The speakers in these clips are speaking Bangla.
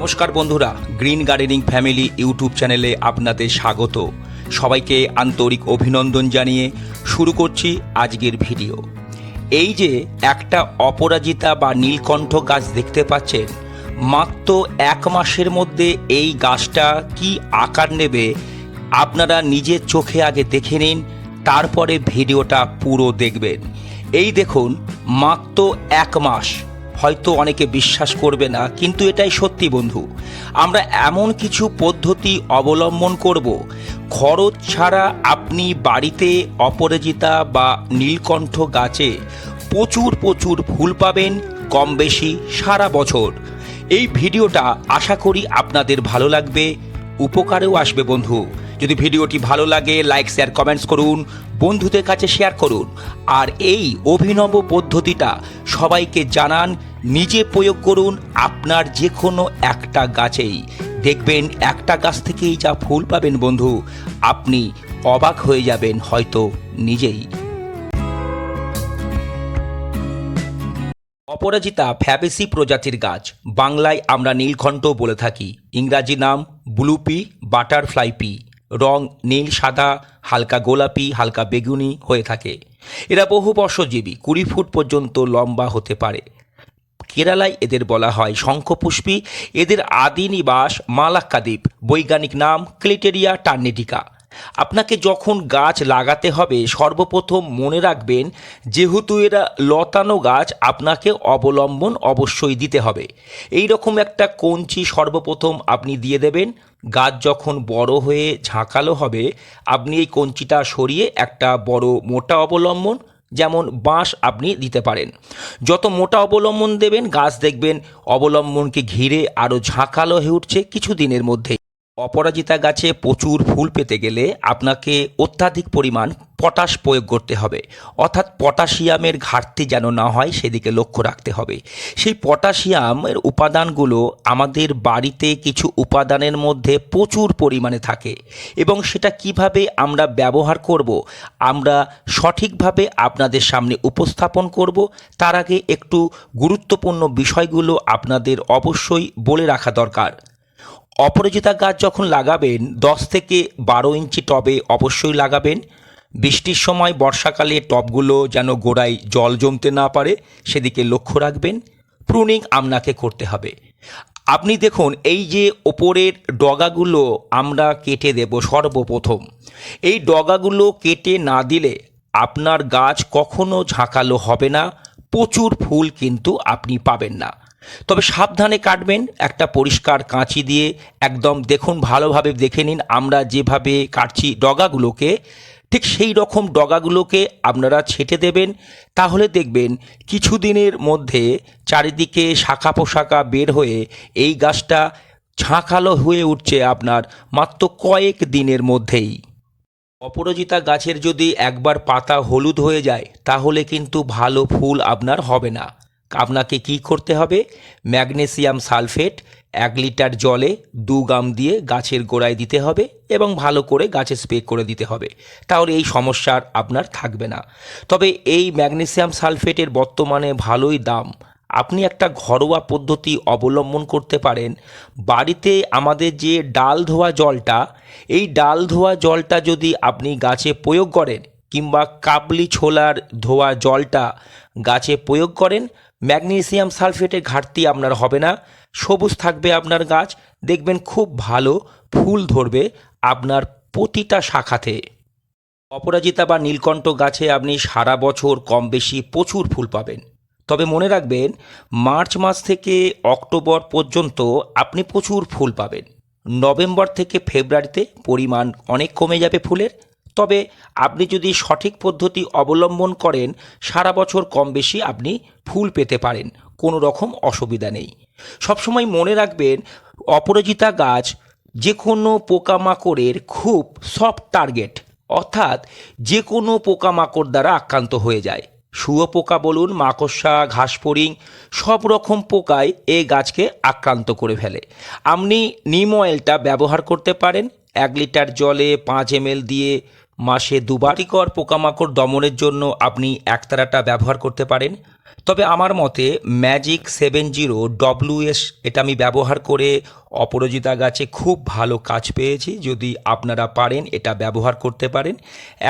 নমস্কার বন্ধুরা, গ্রিন গার্ডেনিং ফ্যামিলি ইউটিউব চ্যানেলে আপনাদের স্বাগত। সবাইকে আন্তরিক অভিনন্দন জানিয়ে শুরু করছি আজকের ভিডিও। এই যে একটা অপরাজিতা বা নীলকণ্ঠ গাছ দেখতে পাচ্ছেন, মাত্র এক মাসের মধ্যে এই গাছটা কি আকার নেবে আপনারা নিজের চোখে আগে দেখে নিন, তারপরে ভিডিওটা পুরো দেখবেন। এই দেখুন, মাত্র এক মাস হয়তো অনেকে বিশ্বাস করবে না, কিন্তু এটাই সত্যি বন্ধু। আমরা এমন কিছু পদ্ধতি অবলম্বন করব, খরচ ছাড়া আপনি বাড়িতে অপরাজিতা বা নীলকণ্ঠ গাছে প্রচুর প্রচুর ফুল পাবেন, কম বেশি সারা বছর। এই ভিডিওটা আশা করি আপনাদের ভালো লাগবে, উপকারেও আসবে বন্ধু। যদি ভিডিওটি ভালো লাগে লাইক শেয়ার কমেন্টস করুন, বন্ধুদের কাছে শেয়ার করুন। আর এই অভিনব পদ্ধতিটা সবাইকে জানান নিজে প্রয়োগ করুন আপনার যে কোনো একটা গাছেই। দেখবেন একটা গাছ থেকেই যা ফুল পাবেন বন্ধু, আপনি অবাক হয়ে যাবেন হয়তো নিজেই। অপরাজিতা ফ্যাবেসি প্রজাতির গাছ, বাংলায় আমরা নীলকণ্ঠ বলে থাকি। ইংরাজি নাম ব্লুপি বাটারফ্লাই পি। রং নীল, সাদা, হালকা গোলাপি, হালকা বেগুনি হয়ে থাকে। এরা বহু বর্ষজীবী, কুড়ি ফুট পর্যন্ত লম্বা হতে পারে। কেরালায় এদের বলা হয় শঙ্খপুষ্পী। এদের আদি নিবাস মালাক্কাদ্বীপ। বৈজ্ঞানিক নাম ক্লিটেরিয়া টার্নেটিকা আপনাকে যখন গাছ লাগাতে হবে, সর্বপ্রথম মনে রাখবেন যেহেতু এরা লতানো গাছ, আপনাকে অবলম্বন অবশ্যই দিতে হবে। এই রকম একটা কঞ্চি সর্বপ্রথম আপনি দিয়ে দেবেন। গাছ যখন বড় হয়ে ঝাঁকালো হবে, আপনি এই কঞ্চিটা সরিয়ে একটা বড় মোটা অবলম্বন যেমন বাঁশ আপনি দিতে পারেন। যত মোটা অবলম্বন দেবেন, গাছ দেখবেন অবলম্বনকে ঘিরে আরও ঝাঁকালো হয়ে উঠছে কিছু দিনের মধ্যে অপরাজিতা গাছে প্রচুর ফুল পেতে গেলে আপনাকে অত্যাধিক পরিমাণ পটাশ প্রয়োগ করতে হবে। অর্থাৎ পটাশিয়ামের ঘাটতি যেন না হয়, সেদিকে লক্ষ্য রাখতে হবে। সেই পটাশিয়ামের উপাদানগুলো আমাদের বাড়িতে কিছু উপাদানের মধ্যে প্রচুর পরিমাণে থাকে এবং সেটা কীভাবে আমরা ব্যবহার করব, আমরা সঠিকভাবে আপনাদের সামনে উপস্থাপন করব, তার আগে একটু গুরুত্বপূর্ণ বিষয়গুলো আপনাদের অবশ্যই বলে রাখা দরকার। অপরাজিতা গাছ যখন লাগাবেন, দশ থেকে বারো ইঞ্চি টবে অবশ্যই লাগাবেন। বৃষ্টির সময় বর্ষাকালে টবগুলো যেন গোড়ায় জল জমতে না পারে, সেদিকে লক্ষ্য রাখবেন। প্রুনিং আপনাকে করতে হবে। আপনি দেখুন, এই যে ওপরের ডগাগুলো আমরা কেটে দেব সর্বপ্রথম। এই ডগাগুলো কেটে না দিলে আপনার গাছ কখনো ঝাঁকালো হবে না, প্রচুর ফুল কিন্তু আপনি পাবেন না। তবে সাবধানে কাটবেন, একটা পরিষ্কার কাঁচি দিয়ে একদম দেখুন, ভালোভাবে দেখে নিন, আমরা যেভাবে কাটছি ডগাগুলোকে, ঠিক সেই রকম ডগাগুলোকে আপনারা ছেটে দেবেন, তাহলে দেখবেন কিছুদিনের মধ্যে চারিদিকে শাখা পোশাকা বের হয়ে এই গাছটা ঝাঁকালো হয়ে উঠছে আপনার মাত্র কয়েক দিনের মধ্যেই। অপরাজিতা গাছের যদি একবার পাতা হলুদ হয়ে যায়, তাহলে কিন্তু ভালো ফুল আপনার হবে না। আপনাকে কি করতে হবে? ম্যাগনেসিয়াম সালফেট এক লিটার জলে দু গ্রাম দিয়ে গাছের গোড়ায় দিতে হবে এবং ভালো করে গাছে স্প্রে করে দিতে হবে। তাহলে এই সমস্যার আপনার থাকবে না। তবে এই ম্যাগনেসিয়াম সালফেটের বর্তমানে ভালোই দাম। আপনি একটা ঘরোয়া পদ্ধতি অবলম্বন করতে পারেন। বাড়িতে আমাদের যে ডাল ধোয়া জলটা, এই ডাল ধোয়া জলটা যদি আপনি গাছে প্রয়োগ করেন কিংবা কাবলি ছোলার ধোয়া জলটা গাছে প্রয়োগ করেন। ম্যাগনেসিয়াম সালফেটের ঘাটতি আপনার হবে না। সবুজ থাকবে আপনার গাছ। দেখবেন খুব ভালো ফুল ধরবে আপনার প্রতিটা শাখাতে। অপরাজিতা বা নীলকণ্ঠ গাছে আপনি সারা বছর কম বেশি প্রচুর ফুল পাবেন। তবে মনে রাখবেন, মার্চ মাস থেকে অক্টোবর পর্যন্ত আপনি প্রচুর ফুল পাবেন। নভেম্বর থেকে ফেব্রুয়ারিতে পরিমাণ অনেক কমে যাবে ফুলের। তবে আপনি যদি সঠিক পদ্ধতি অবলম্বন করেন, সারা বছর কম বেশি আপনি ফুল পেতে পারেন, কোনো রকম অসুবিধা নেই। সবসময় মনে রাখবেন, অপরাজিতা গাছ যে কোনো পোকামাকড়ের খুব সফট টার্গেট অর্থাৎ যে কোনো পোকামাকড় দ্বারা আক্রান্ত হয়ে যায়। শুয়োপোকা বলুন, মাকড়সা, ঘাসফড়িং, সব রকম পোকায় এই গাছকে আক্রান্ত করে ফেলে। আপনি নিম অয়েলটা ব্যবহার করতে পারেন, এক লিটার জলে পাঁচ এম দিয়ে মাসে দুবারই কর পোকামাকড় দমনের জন্য আপনি একতারাটা ব্যবহার করতে পারেন। তবে আমার মতে ম্যাজিক সেভেন জিরো ডব্লিউএস এটা আমি ব্যবহার করে অপরাজিতা গাছে খুব ভালো কাজ পেয়েছি। যদি আপনারা পারেন এটা ব্যবহার করতে পারেন।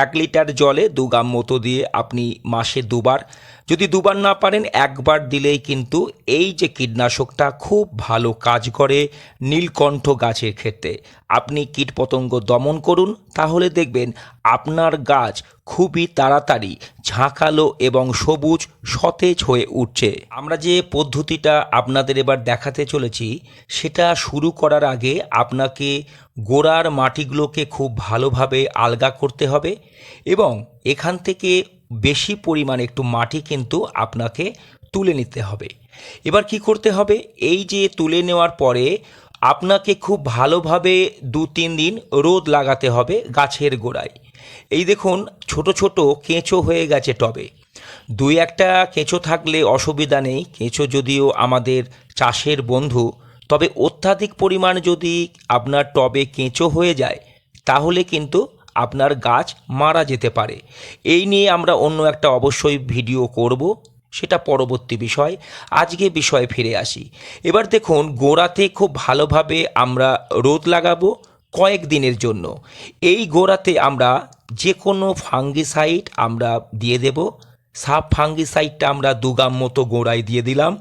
এক লিটার জলে দু গ্রাম মতো দিয়ে আপনি মাসে দুবার। যদি দুবার না পারেন, একবার দিলেই কিন্তু এই যে কীটনাশকটা খুব ভালো কাজ করে নীলকণ্ঠ গাছের ক্ষেত্রে। আপনি কীটপতঙ্গ দমন করুন, তাহলে দেখবেন আপনার গাছ খুবই তাড়াতাড়ি ঝাঁকালো এবং সবুজ, সতেজ হয়ে উঠছে। আমরা যে পদ্ধতিটা আপনাদের এবার দেখাতে চলেছি, সেটা শুরু করার আগে আপনাকে গোড়ার মাটিগুলোকে খুব ভালোভাবে আলগা করতে হবে এবং এখান থেকে বেশি পরিমাণে একটু মাটি কিন্তু আপনাকে তুলে নিতে হবে। এবার কি করতে হবে? এই যে তুলে নেওয়ার পরে আপনাকে খুব ভালোভাবে দু তিন দিন রোদ লাগাতে হবে গাছের গোড়ায়। এই দেখুন, ছোট ছোট কেঁচো হয়ে গেছে টবে। দুই একটা কেঁচো থাকলে অসুবিধা নেই। কেঁচো যদিও আমাদের চাষের বন্ধু, তবে অত্যাধিক পরিমাণ যদি আপনার টবে কেঁচো হয়ে যায়, তাহলে কিন্তু আপনার গাছ মারা যেতে পারে। এই নিয়ে আমরা অন্য একটা অবশ্যই ভিডিও করব, সেটা পরবর্তী বিষয়। আজকে বিষয়ে ফিরে আসি। এবার দেখুন, গোড়াতে খুব ভালোভাবে আমরা রোদ লাগাবো কয়েক দিনের জন্য। এই গোড়াতে আমরা যে কোনো ফাঙ্গিসাইড আমরা দিয়ে দেব। সাব ফাঙ্গিসাইডটা আমরা দু গ্রাম মতো গোড়ায় দিয়ে দিলাম।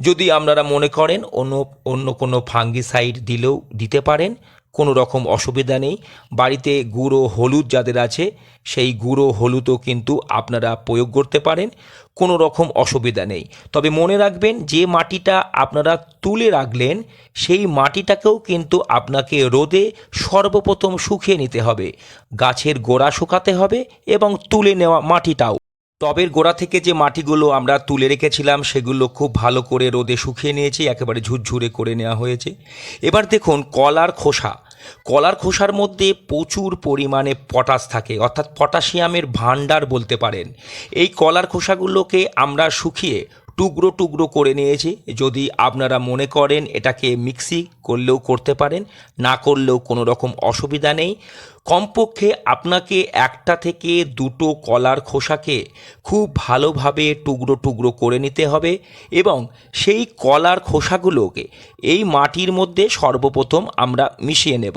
যদি আপনারা মনে করেন অন্য অন্য কোনো ফাঙ্গিসাইড দিলেও দিতে পারেন, কোনো রকম অসুবিধা নেই। বাড়িতে গুঁড়ো হলুদ যাদের আছে, সেই গুঁড়ো হলুদও কিন্তু আপনারা প্রয়োগ করতে পারেন, কোনো রকম অসুবিধা নেই। তবে মনে রাখবেন, যে মাটিটা আপনারা তুলে রাখলেন, সেই মাটিটাকেও কিন্তু আপনাকে রোদে সর্বপ্রথম শুকিয়ে নিতে হবে। গাছের গোড়া শুকাতে হবে এবং তুলে নেওয়া মাটিটাও। টবের গোড়া থেকে যে মাটিগুলো আমরা তুলে রেখেছিলাম, সেগুলো খুব ভালো করে রোদে শুকিয়ে নিয়েছি, একেবারে ঝুরঝুরে করে নেওয়া হয়েছে। এবার দেখুন, কলার খোসা। কলার খোসার মধ্যে প্রচুর পরিমাণে পটাশ থাকে, অর্থাৎ পটাশিয়ামের ভাণ্ডার বলতে পারেন। এই কলার খোসাগুলোকে আমরা শুকিয়ে টুকরো টুকরো করে নিয়েছি। যদি আপনারা মনে করেন এটাকে মিক্সি করলেও করতে পারেন, না করলেও কোনো রকম অসুবিধা নেই। কমপক্ষে আপনাকে একটা থেকে দুটো কলার খোসাকে খুব ভালোভাবে টুকরো টুকরো করে নিতে হবে এবং সেই কলার খোসাগুলোকে এই মাটির মধ্যে সর্বপ্রথম আমরা মিশিয়ে নেব।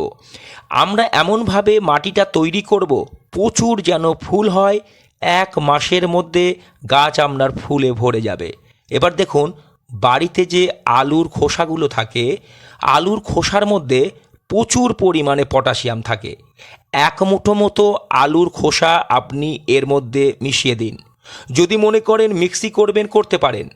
আমরা এমনভাবে মাটিটা তৈরি করব, প্রচুর যেন ফুল হয়, এক মাসের মধ্যে গাছ আপনার ফুলে ভরে যাবে। এবার দেখুন, বাড়িতে যে আলুর খোসাগুলো থাকে, আলুর খোসার মধ্যে প্রচুর পরিমাণে পটাশিয়াম থাকে। এক মুঠো মতো আলুর খোসা আপনি এর মধ্যে মিশিয়ে দিন। যদি মনে করেন মিক্সি করবেন, করতে পারেন।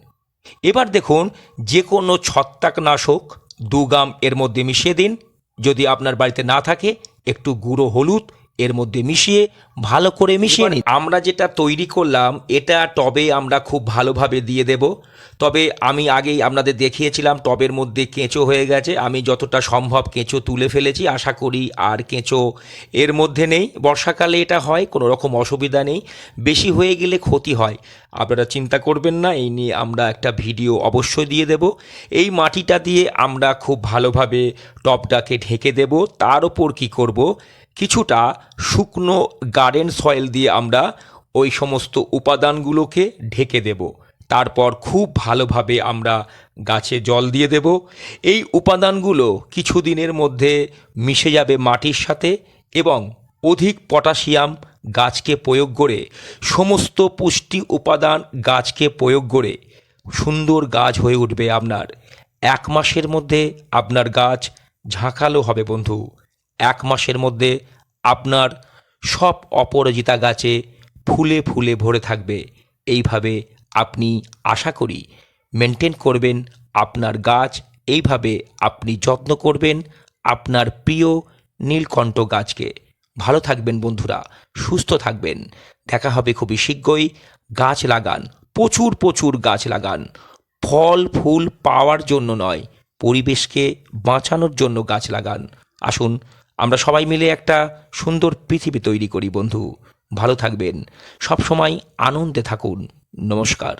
এবার দেখুন যে কোনো ছত্রাকনাশক দু গ্রাম এর মধ্যে মিশিয়ে দিন। যদি আপনার বাড়িতে না থাকে, একটু গুঁড়ো হলুদ এর মধ্যে মিশিয়ে ভালো করে মিশিয়ে নিন আমরা যেটা তৈরি করলাম এটা টবে আমরা খুব ভালোভাবে দিয়ে দেব। তবে আমি আগেই আপনাদের দেখিয়েছিলাম টবের মধ্যে কেঁচো হয়ে গেছে। আমি যতটা সম্ভব কেঁচো তুলে ফেলেছি। আশা করি আর কেঁচো এর মধ্যে নেই। বর্ষাকালে এটা হয় কোনো রকম অসুবিধা নেই। বেশি হয়ে গেলে ক্ষতি হয়। আপনারা চিন্তা করবেন না এই নিয়ে আমরা একটা ভিডিও অবশ্যই দিয়ে দেব। এই মাটিটা দিয়ে আমরা খুব ভালোভাবে টবটাকে ঢেকে দেব। তার ওপর কী করব? কিছুটা শুকনো গার্ডেন সয়েল দিয়ে আমরা ওই সমস্ত উপাদানগুলোকে ঢেকে দেব। তারপর খুব ভালোভাবে আমরা গাছে জল দিয়ে দেব। এই উপাদানগুলো কিছুদিনের মধ্যে মিশে যাবে মাটির সাথে এবং অধিক পটাশিয়াম গাছকে প্রয়োগ করে, সমস্ত পুষ্টি উপাদান গাছকে প্রয়োগ করে সুন্দর গাছ হয়ে উঠবে আপনার। এক মাসের মধ্যে আপনার গাছ ঝাঁকালো হবে বন্ধু। এক মাসের মধ্যে আপনার সব অপরাজিতা গাছে ফুলে ফুলে ভরে থাকবে। এইভাবে আপনি আশা করি মেনটেন করবেন, আপনার গাছ এইভাবে আপনি যত্ন করবেন, আপনার প্রিয় নীলকণ্ঠ গাছকে। ভালো থাকবেন বন্ধুরা, সুস্থ থাকবেন। দেখা হবে খুবই শীঘ্রই। গাছ লাগান, প্রচুর প্রচুর গাছ লাগান। ফল, ফুল পাওয়ার জন্য নয়, পরিবেশকে বাঁচানোর জন্য গাছ লাগান। আসুন আমরা সবাই মিলে একটা সুন্দর পৃথিবী তৈরি করি, বন্ধু। ভালো থাকবেন। সব সময় আনন্দে থাকুন। নমস্কার।